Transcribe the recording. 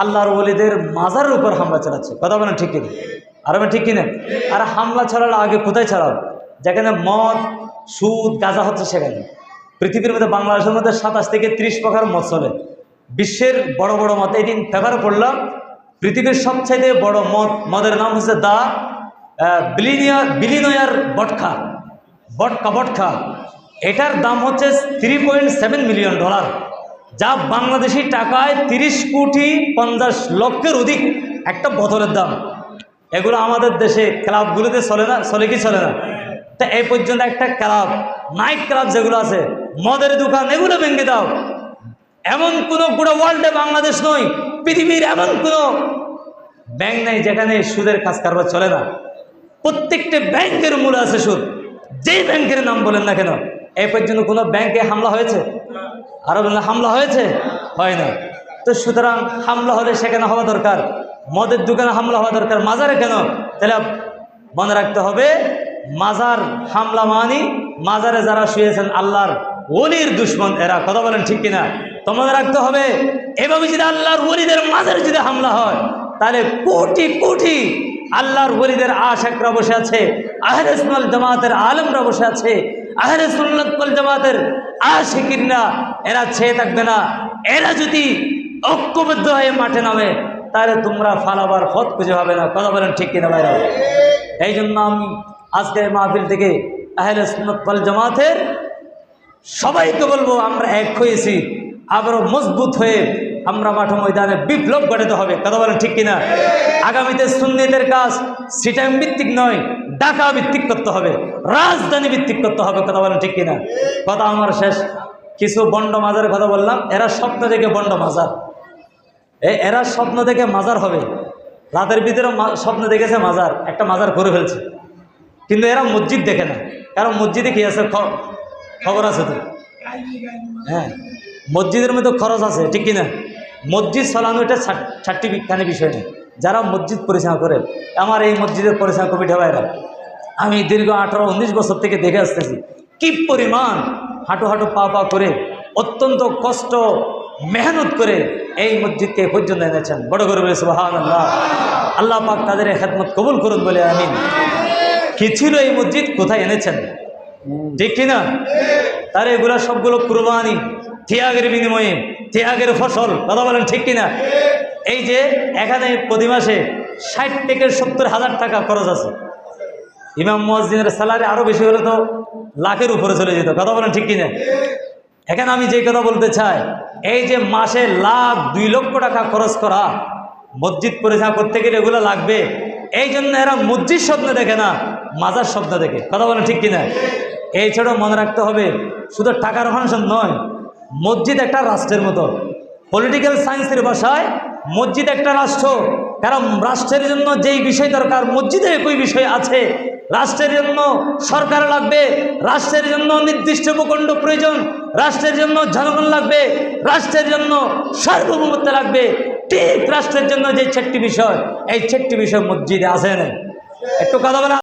আল্লাহর ওলিদের মাজারের উপর হামলা চালাচ্ছে। কথা বলেন ঠিক কিনা? আর আমি ঠিক কিনা? আর হামলা ছড়ালো আগে কোথায় ছড়াও? যেখানে মদ, সুদ, গাঁজা হচ্ছে সেখানে। পৃথিবীর মধ্যে বাংলাদেশের মধ্যে সাতাশ থেকে ত্রিশ প্রকার মদ চলে। বিশ্বের বড় বড় মদ এদিন পেপারে পড়লাম, পৃথিবীর সবচাইতে বড় মদ, মদের নাম হচ্ছে দা বিলিনিয়ার বিলিনয়ার বটখা, বটকা বটখা। এটার দাম হচ্ছে three point seven million dollar যা বাংলাদেশি টাকায় তিরিশ কোটি পঞ্চাশ লক্ষের অধিক একটা বোতলের দাম। এগুলো আমাদের দেশে ক্লাবগুলোতে চলে না, চলে কি চলে না? তা এই পর্যন্ত একটা ক্লাব নাইট ক্লাব যেগুলো আছে, মদের দোকান, এগুলো ভেঙে দাও। এমন কোনো গোটা ওয়ার্ল্ডে বাংলাদেশ নয়, পৃথিবীর এমন কোনো ব্যাংক নেই যেখানে সুদের কাজ কারবার চলে না। প্রত্যেকটা ব্যাংকের মূল আছে সুদ। যেই ব্যাংকের নাম বলেন না কেন এই পর্যন্ত কোনো ব্যাংকে হামলা হয়েছে? আরও হামলা হয়েছে? হয় না তো সুতরাং হামলা হলে সেখানে হওয়া দরকার। মদের দোকানে হামলা হওয়া দরকার। মাজারে কেন? তাহলে মনে রাখতে হবে, মাজার হামলা মানি, মাজারে যারা শুয়েছেন আল্লাহর ওলির দুশ্মন এরা। কথা বলেন ঠিক কিনা? তো মনে রাখতে হবে, এভাবে যদি আল্লাহর ওলিদের মাজারে যদি হামলা হয়, তাহলে কোটি কোটি আল্লাহর ওলিদের আশেকরা বসে আছে সুন্নাত জামাতের আলমরা বসে আছে আহলে সুন্নাত ওয়াল জামাতের আশিকিনরা, এরা ছেয়ে থাকবে না, এরা যদি ঐক্যবদ্ধ হয়ে মাঠে নামে, তাহলে তোমরা ফালাবার পথ খুঁজে পাবে না। কথা বলেন ঠিক কিনা বাইরে এই জন্য আমি আজকে মাহফিল থেকে আহলে সুন্নাত ওয়াল জামাতের সবাইকে বলব, আমরা এক হয়েছি, আবারও মজবুত হয়ে আমরা মাঠ ময়দানে বিপ্লব ঘটাতে হবে। কথা বলেন ঠিক কিনা? আগামীতে সুন্নিদের কাজ সিটাং ভিত্তিক নয়, ঢাকা ভিত্তিক করতে হবে, রাজধানী ভিত্তিক করতে হবে। কথা বলেন ঠিক কিনা? কথা আমার শেষ। কিছু বন্ড মাজারের কথা বললাম, এরা স্বপ্ন দেখে বন্ড মাজার। এ, এরা স্বপ্ন দেখে মাজার হবে। রাতের ভিতরে স্বপ্ন দেখেছে মাজার, একটা মাজার করে ফেলছে। কিন্তু এরা মসজিদ দেখে না। কারণ মসজিদে কি আছে খবর আছে তো? হ্যাঁ। মসজিদের মধ্যে খরচ আছে ঠিক কিনা? মসজিদ চালানো এটা বিজ্ঞানী বিষয় নেই যারা মসজিদ পরিচালনা করে আমার এই মসজিদের পরিচালনা কমিটি ভাইরা আমি দীর্ঘ আঠারো উনিশ বছর থেকে দেখে আসতেছি কি পরিমাণ হাঁটু হাঁটু পা পা করে অত্যন্ত কষ্ট মেহনত করে এই মসজিদকে পর্যন্ত এনেছেন। বড় করে বলে সুবাহান আল্লাহ আল্লাহ পাক তাদের খেদমত কবুল করুন বলে আমি কি ছিল এই মসজিদ? কোথায় এনেছেন? ঠিক কিনা? তার এগুলো সবগুলো কুরবানি ত্যাগের বিনিময়ে ত্যাগের ফসল কথা বলেন ঠিক কিনা? এই যে এখানে প্রতি মাসে ষাট থেকে সত্তর হাজার টাকা খরচ আছে। ইমাম মসজিদের স্যালারি আরও বেশি হলে তো লাখের উপরে চলে যেত, কথা বলেন ঠিক কিনা? এখানে আমি যে কথা বলতে চাই, এই যে মাসে লাখ দুই লক্ষ টাকা খরচ করা, মসজিদ পরিচালনা করতে গেলে এগুলো লাগবে, এই জন্য এরা মসজিদ স্বপ্ন দেখে না, মাজার স্বপ্ন দেখে, কথা বলেন ঠিক কিনা? এই মনে রাখতে হবে, শুধু টাকার ফাংশন নয়, মসজিদ একটা রাষ্ট্রের মতো। পলিটিক্যাল সায়েন্সের ভাষায় মসজিদ একটা রাষ্ট্র। কারণ রাষ্ট্রের জন্য যেই বিষয় দরকার, মসজিদে একই বিষয় আছে। রাষ্ট্রের জন্য সরকার লাগবে, রাষ্ট্রের জন্য নির্দিষ্ট ভূখণ্ড প্রয়োজন, রাষ্ট্রের জন্য জনগণ লাগবে, রাষ্ট্রের জন্য সার্বভৌমত্ব লাগবে। ঠিক রাষ্ট্রের জন্য যে চারটি বিষয়, এই চারটি বিষয় মসজিদে আসে না একটু কথা বলা